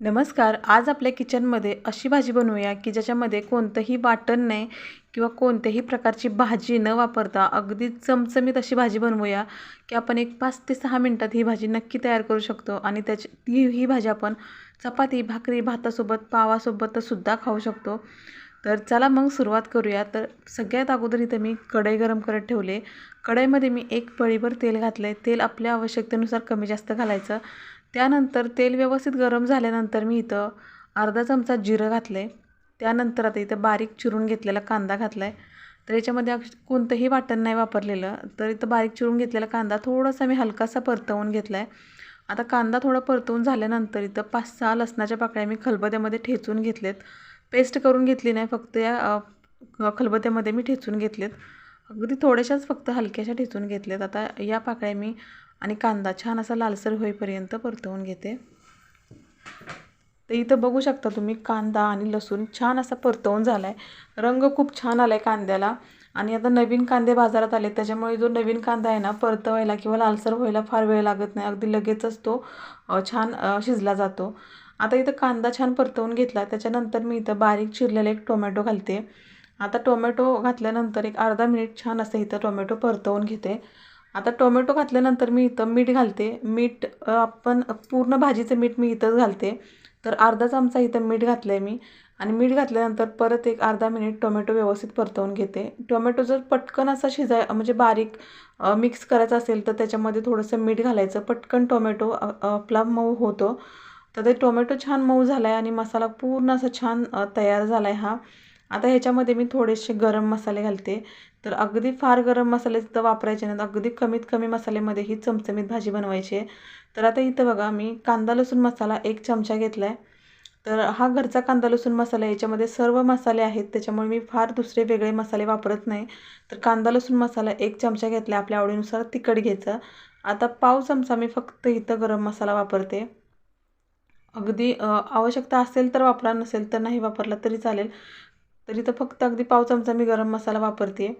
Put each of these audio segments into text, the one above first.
नमस्कार आज आपल्या किचनमध्ये अशी भाजी बनवूया की ज्याच्यामध्ये कोणतंही वाटण नाही किंवा कोणत्याही प्रकारची भाजी न वापरता अगदी चमचमीत अशी भाजी बनवूया की आपण एक पाच ते सहा मिनटात ही भाजी नक्की तयार करू शकतो आणि त्याची ती ही भाजी आपण चपाती भाकरी भातासोबत पावासोबत सुद्धा खाऊ शकतो. तर चला मग सुरुवात करूया. तर सगळ्यात अगोदर इथं मी कढई गरम करत ठेवले. कढईमध्ये मी एक पळीभर तेल घातलं आहे तेल आपल्या आवश्यकतेनुसार कमी जास्त घालायचं. त्यानंतर तेल व्यवस्थित गरम झाल्यानंतर मी इथं अर्धा चमचा जिरं घातलं आहे त्यानंतर आता इथं बारीक चिरून घेतलेला कांदा घातला आहे तर याच्यामध्ये अक्ष कोणतंही वाटण नाही वापरलेलं. तर इथं बारीक चिरून घेतलेला कांदा थोडासा मी हलकासा परतवून घेतला आहे आता कांदा थोडा परतवून झाल्यानंतर इथं पाच सहा लसणाच्या पाकळ्या मी खलबत्यामध्ये ठेचून घेतलेत. पेस्ट करून घेतली नाही फक्त या खलबत्यामध्ये मी ठेचून घेतलेत. अगदी थोड्याशाच फक्त हलक्याशा ठेचून घेतलेत. आता या पाकळ्या मी आणि कांदा छान असा लालसर होईपर्यंत परतवून घेते. तर इथं बघू शकता तुम्ही कांदा आणि लसूण छान असा परतवून झाला आहे रंग खूप छान आला आहे कांद्याला. आणि आता नवीन कांदे बाजारात आले त्याच्यामुळे जो नवीन कांदा आहे ना परतवायला किंवा लालसर व्हायला फार वेळ लागत नाही. अगदी लगेचच तो छान शिजला जातो. आता इथं कांदा छान परतवून घेतला त्याच्यानंतर मी इथं बारीक चिरलेला एक टोमॅटो घालते. आता टोमॅटो घातल्यानंतर एक अर्धा मिनिट छान असं इथं टोमॅटो परतवून घेते. आता टोमॅटो घातल्यानंतर मी इथं मीठ घालते. मीठ आपण पूर्ण भाजीचं मीठ मी इथंच घालते. तर अर्धा चमचा इथं मीठ घातलं आहे मी. आणि मीठ घातल्यानंतर परत एक अर्धा मिनिट टोमॅटो व्यवस्थित परतवून घेते. टोमॅटो जर पटकन असा शिजाय म्हणजे बारीक मिक्स करायचा असेल तर त्याच्यामध्ये थोडंसं मीठ घालायचं. पटकन टोमॅटो आपला मऊ होतो. तर ते टोमॅटो छान मऊ झाला आहे आणि मसाला पूर्ण असा छान तयार झाला आहे हा. आता ह्याच्यामध्ये मी थोडेसे गरम मसाले घालते. तर अगदी फार गरम मसाले तर वापरायचे नाहीत. अगदी कमीत कमी मसाल्यामध्ये ही चमचमीत भाजी बनवायची आहे. तर आता इथं बघा मी कांदा लसूण मसाला एक चमचा घेतला आहे तर हा घरचा कांदा लसूण मसाला याच्यामध्ये सर्व मसाले आहेत. त्याच्यामुळे मी फार दुसरे वेगळे मसाले वापरत नाही. तर कांदा लसूण मसाला एक चमचा घेतला आपल्या आवडीनुसार तिखट घ्यायचं. आता पाव चमचा मी फक्त इथं गरम मसाला वापरते. अगदी आवश्यकता असेल तर वापरा नसेल तर नाही वापरला तरी चालेल. तर इथं फक्त अगदी पाव चमचा मी गरम मसाला वापरते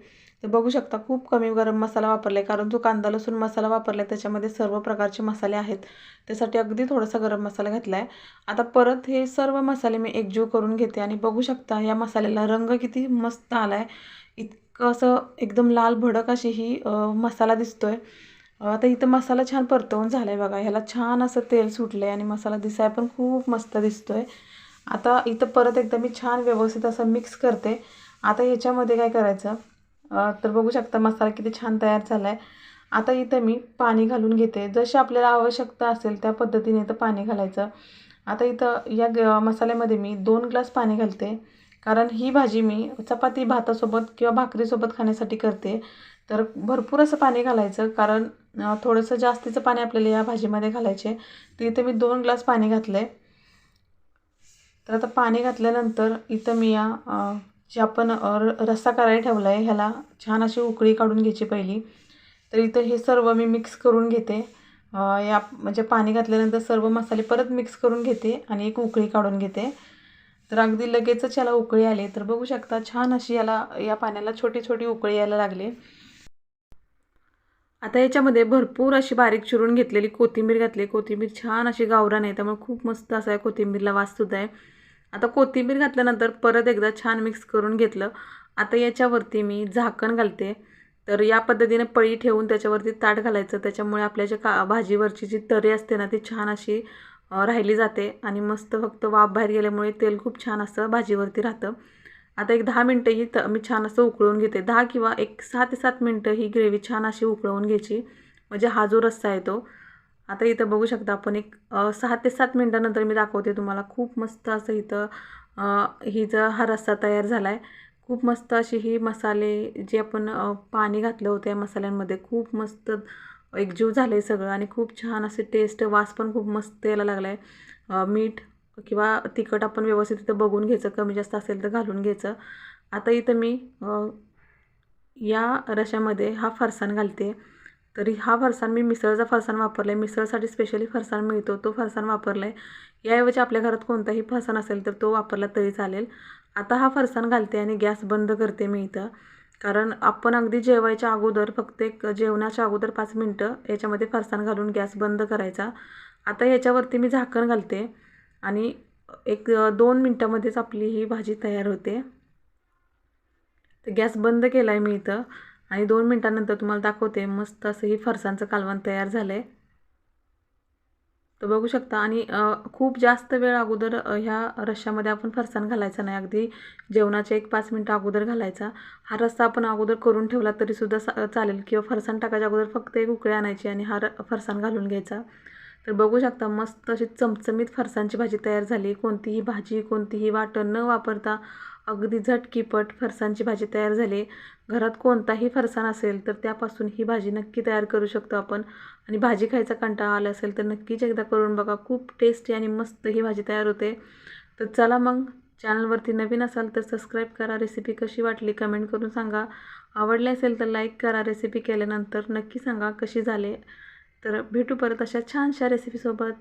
तर बघू शकता खूप कमी गरम मसाला वापरला आहे कारण जो कांदा लसूण मसाला वापरला आहे त्याच्यामध्ये सर्व प्रकारचे मसाले आहेत. त्यासाठी अगदी थोडासा गरम मसाला घेतला आहे आता परत हे सर्व मसाले मी एकजीव करून घेते आणि बघू शकता या मसाल्याला रंग किती मस्त आला आहे इतकं असं एकदम लाल भडक अशी ही मसाला दिसतो आहे आता इथं मसाला छान परतवून झाला आहे बघा. ह्याला छान असं तेल सुटलं आहे आणि मसाला दिसाय पण खूप मस्त दिसतो आहे आता इथं परत एकदा मी छान व्यवस्थित असं मिक्स करते. आता ह्याच्यामध्ये काय करायचं? तर बघू शकता मसाला किती छान तयार झाला आहे आता इथं मी पाणी घालून घेते. जशी आपल्याला आवश्यकता असेल त्या पद्धतीने इथं पाणी घालायचं. आता इथं या ग मसाल्यामध्ये मी दोन ग्लास पाणी घालते. कारण ही भाजी मी चपाती भातासोबत किंवा भाकरीसोबत खाण्यासाठी करते. तर भरपूर असं पाणी घालायचं. कारण थोडंसं जास्तीचं पाणी आपल्याला या भाजीमध्ये घालायचे तर इथं मी दोन ग्लास पाणी घातलं आहे तर आता पाणी घातल्यानंतर इथं मी या जे आपण रस्सा करायला ठेवला आहे ह्याला छान अशी उकळी काढून घ्यायची पहिली. तर इथं हे सर्व मी मिक्स करून घेते. या म्हणजे पाणी घातल्यानंतर सर्व मसाले परत मिक्स करून घेते आणि एक उकळी काढून घेते. तर अगदी लगेचच याला उकळी आली. तर बघू शकता छान अशी याला या पाण्याला छोटी छोटी उकळी यायला लागली. आता याच्यामध्ये भरपूर अशी बारीक चिरून घेतलेली कोथिंबीर घातली. कोथिंबीर छान अशी गावरान आहे त्यामुळे खूप मस्त असा आहे कोथिंबीरला वाससुद्धा आहे. आता कोथिंबीर घातल्यानंतर परत एकदा छान मिक्स करून घेतलं. आता याच्यावरती मी झाकण घालते. तर या पद्धतीने पळी ठेवून त्याच्यावरती ताट घालायचं. त्याच्यामुळे आपल्या ज्या का भाजीवरची जी तरी असते ना ती छान अशी राहिली जाते. आणि मस्त फक्त वाफ बाहेर गेल्यामुळे तेल खूप छान असं भाजीवरती राहतं. आता एक दहा मिनटं ही तर मी छान असं उकळून घेते. दहा किंवा एक सहा ते सात मिनटं ही ग्रेव्ही छान अशी उकळवून घ्यायची. म्हणजे हा जो रस्सा आहे तो. आता इथं बघू शकता आपण एक सहा ते सात मिनटानंतर मी दाखवते तुम्हाला. खूप मस्त असं इथं ही जर हा रस्सा तयार झाला आहे खूप मस्त अशी ही मसाले जे आपण पाणी घातलं होतं या मसाल्यांमध्ये खूप मस्त एकजीव झालं आहे सगळं. आणि खूप छान असे टेस्ट वास पण खूप मस्त यायला लागला आहे मीठ किंवा तिखट आपण व्यवस्थित इथं बघून घ्यायचं कमी जास्त असेल तर घालून घ्यायचं. आता इथं मी या रशामध्ये हा फरसाण घालते. तरी हा फरसाण मी मिसळचा फरसाण वापरला आहे मिसळसाठी स्पेशली फरसाण मिळतो तो फरसाण वापरला आहे याऐवजी आपल्या घरात कोणताही फरसाण असेल तर तो वापरला तरी चालेल. आता हा फरसाण घालते आणि गॅस बंद करते मी इथं. कारण आपण अगदी जेवायच्या अगोदर फक्त एक जेवणाच्या अगोदर पाच मिनटं याच्यामध्ये फरसाण घालून गॅस बंद करायचा. आता याच्यावरती मी झाकण घालते. आणि एक दोन मिनटामध्येच आपली ही भाजी तयार होते. तर गॅस बंद केला आहे मी इथं आणि दोन मिनटानंतर तुम्हाला दाखवते मस्त असं ही फरसांचं कालवण तयार झालं आहे तर बघू शकता आणि खूप जास्त वेळ अगोदर ह्या रश्श्यामध्ये आपण फरसाण घालायचा नाही. अगदी जेवणाच्या एक पाच मिनटं अगोदर घालायचा. हा रस्सा आपण अगोदर करून ठेवला तरीसुद्धा सा चालेल किंवा फरसाण टाकायच्या अगोदर फक्त एक उकळी आणायची आणि हा र फरसाण घालून घ्यायचा. तर बघू शकता मस्त अशी चमचमीत फरसांची भाजी तयार झाली. कोणतीही भाजी कोणतीही वाटण न वापरता अगदी झटकीपट फरसांची भाजी तयार झाली. घरात कोणताही फरसाण असेल तर त्यापासून ही भाजी नक्की तयार करू शकतो आपण. आणि भाजी खायचा कंटाळा आला असेल तर नक्कीच एकदा करून बघा. खूप टेस्टी आणि मस्त ही भाजी तयार होते. तर चला मग चॅनलवरती नवीन असाल तर सबस्क्राईब करा. रेसिपी कशी वाटली कमेंट करून सांगा. आवडली असेल तर लाईक करा. रेसिपी केल्यानंतर नक्की सांगा कशी झाले. तर भेटू परत अशा छानशा रेसिपीसोबत